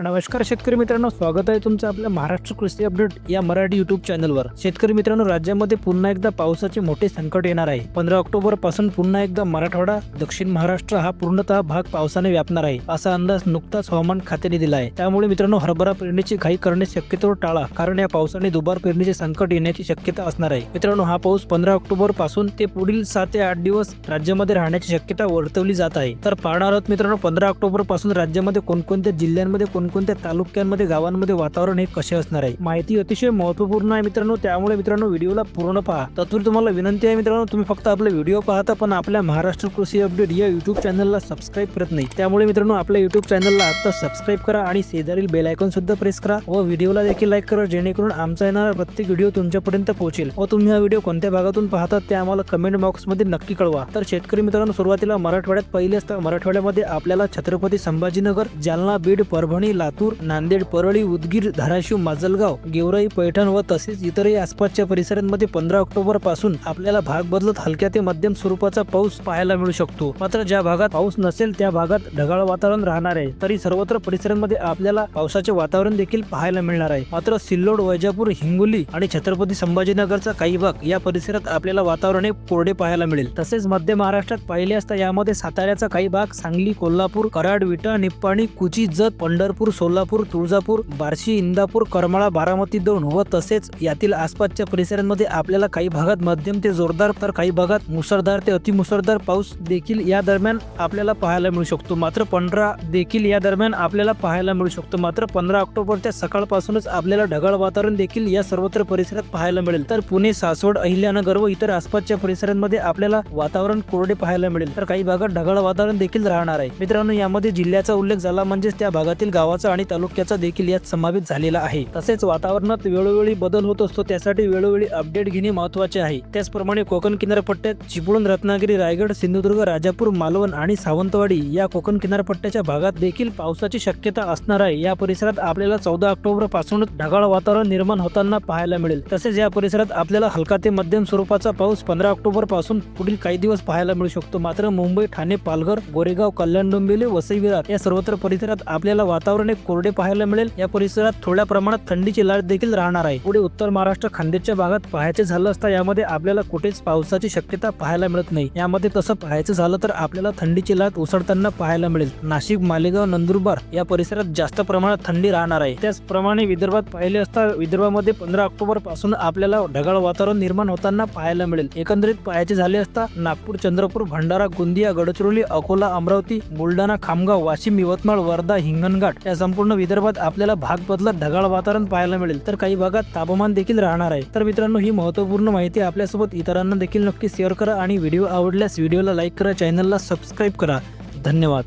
नमस्कार शेतकरी मित्रांनो स्वागत आहे तुमचं आपल्या महाराष्ट्र कृषी अपडेट या मराठी युट्यूब चॅनलवर शेतकरी मित्रांनो राज्यामध्ये पुन्हा एकदा पावसाचे मोठे संकट येणार आहे. पंधरा ऑक्टोबरपासून पुन्हा एकदा मराठवाडा दक्षिण महाराष्ट्र हा पूर्णतः भाग पावसाने व्यापणार आहे असा अंदाज नुकताच हवामान खात्याने दिला आहे. त्यामुळे मित्रांनो हरभरा पेरणीची घाई करणे शक्यतो टाळा कारण या पावसाने दुबार पेरणीचे संकट येण्याची शक्यता असणार आहे. मित्रांनो हा पाऊस पंधरा ऑक्टोबरपासून ते पुढील सात ते आठ दिवस राज्यामध्ये राहण्याची शक्यता वर्तवली जात आहे. तर पाहणार आहोत मित्रांनो पंधरा ऑक्टोबरपासून राज्यामध्ये कोणकोणत्या जिल्ह्यांमध्ये कोण कोणकोणत्या तालुक्यांमध्ये गावांमध्ये वातावरण हे कसे असणार आहे? माहिती अतिशय महत्त्वपूर्ण आहे मित्रांनो. त्यामुळे मित्रांनो व्हिडिओला पूर्ण पहा. तत्पूर्वी तुम्हाला विनंती आहे मित्रांनो तुम्ही फक्त आपले व्हिडिओ पाहता पण आपल्या महाराष्ट्र कृषी अपडेट या युट्यूब चॅनलला सबस्क्राईब करत नाही. त्यामुळे मित्रांनो आपल्या युट्यूब चॅनलला आता सबस्क्राईब करा आणि शेजारील बेल आयकॉन सुद्धा प्रेस करा व व्हिडिओला देखील लाईक करा जेणेकरून आमचा येणारा प्रत्येक व्हिडिओ तुमच्यापर्यंत पोहोचेल व तुम्ही हा व्हिडिओ कोणत्या भागातून पाहतात ते आम्हाला कमेंट बॉक्समध्ये नक्की कळवा. तर शेतकरी मित्रांनो सुरुवातीला मराठवाड्यात पहिले असता मराठवाड्यामध्ये आपल्याला छत्रपती संभाजीनगर जालना बीड परभणी लातूर नांदेड परळी उदगीर धाराशिव माजलगाव गेवराई पैठण व तसेच इतरही आसपासच्या परिसरांमध्ये पंधरा ऑक्टोबरपासून आपल्याला भाग बदलत हलक्या ते मध्यम स्वरूपाचा पाऊस पाहायला मिळू शकतो. मात्र ज्या भागात पाऊस नसेल त्या भागात ढगाळ वातावरण राहणार आहे. तरी सर्वत्र परिसरांमध्ये आपल्याला पावसाचे वातावरण देखील पाहायला मिळणार आहे. मात्र सिल्लोड वैजापूर हिंगोली आणि छत्रपती संभाजीनगरचा काही भाग या परिसरात आपल्याला वातावरण हे कोरडे पाहायला मिळेल. तसेच मध्य महाराष्ट्रात पाहिले असता यामध्ये साताऱ्याचा काही भाग सांगली कोल्हापूर कराड विटा निप्पाणी कुची जत पंढरपूर सोलापूर तुळजापूर बार्शी इंदापूर करमाळा बारामती दोन व तसेच यातील आसपासच्या परिसरांमध्ये आपल्याला काही भागात मध्यम ते जोरदार तर काही भागात मुसळधार ते अतिमुसळधार पाऊस देखील या दरम्यान आपल्याला पाहायला मिळू शकतो. मात्र पंधरा देखील या दरम्यान आपल्याला पाहायला मिळू शकतो. मात्र पंधरा ऑक्टोबरच्या सकाळपासूनच आपल्याला ढगाळ वातावरण देखील या सर्वत्र परिसरात पाहायला मिळेल. तर पुणे सासवड अहिल्यानगर व इतर आसपासच्या परिसरांमध्ये आपल्याला वातावरण कोरडे पाहायला मिळेल. तर काही भागात ढगाळ वातावरण देखील राहणार आहे. मित्रांनो यामध्ये जिल्ह्याचा उल्लेख झाला म्हणजेच त्या भागातील गावात गावाचा आणि तालुक्याचा देखील यात समावेश झालेला आहे. तसेच वातावरणात वेळोवेळी बदल होत असतो त्यासाठी वेळोवेळी अपडेट घेणे महत्त्वाचे आहे. त्याचप्रमाणे कोकण किनारपट्ट्यात चिपळूण रत्नागिरी रायगड सिंधुदुर्ग राजापूर मालवण आणि सावंतवाडी या कोकण किनारपट्ट्याच्या भागात देखील पावसाची शक्यता असणार आहे. या परिसरात आपल्याला चौदा ऑक्टोबर पासूनच ढगाळ वातावरण निर्माण होताना पाहायला मिळेल. तसेच या परिसरात आपल्याला हलका ते मध्यम स्वरूपाचा पाऊस पंधरा ऑक्टोबरपासून पुढील काही दिवस पाहायला मिळू शकतो. मात्र मुंबई ठाणे पालघर गोरेगाव कल्याण डोंबिवली वसई विरार या सर्वत्र परिसरात आपल्याला वातावरण एक कोरडे पाहायला मिळेल. या परिसरात थोड्या प्रमाणात थंडीची लाट देखील राहणार आहे. पुढे उत्तर महाराष्ट्र खानदेशच्या भागात पाहायचे झालं असता यामध्ये आपल्याला कुठेच पावसाची शक्यता पाहायला मिळत नाही. यामध्ये तसं पाहायचं झालं तर आपल्याला थंडीची लाट उसळताना पाहायला मिळेल. नाशिक मालेगाव नंदुरबार या परिसरात जास्त प्रमाणात थंडी राहणार आहे. त्याचप्रमाणे विदर्भात पाहिले असता विदर्भामध्ये पंधरा ऑक्टोबरपासून आपल्याला ढगाळ वातावरण निर्माण होताना पाहायला मिळेल. एकंदरीत पाहायचे झाले असता नागपूर चंद्रपूर भंडारा गोंदिया गडचिरोली अकोला अमरावती बुलढाणा खामगाव वाशिम यवतमाळ वर्धा हिंगणघाट या संपूर्ण विदर्भात आपल्याला भाग बदलत ढगाळ वातावरण पाहायला मिळेल. तर काही भागात तापमान देखील राहणार आहे. तर मित्रांनो ही महत्त्वपूर्ण माहिती आपल्यासोबत इतरांना देखील नक्की शेअर करा आणि व्हिडिओ आवडल्यास व्हिडिओला लाईक करा चॅनलला सबस्क्राईब करा. धन्यवाद.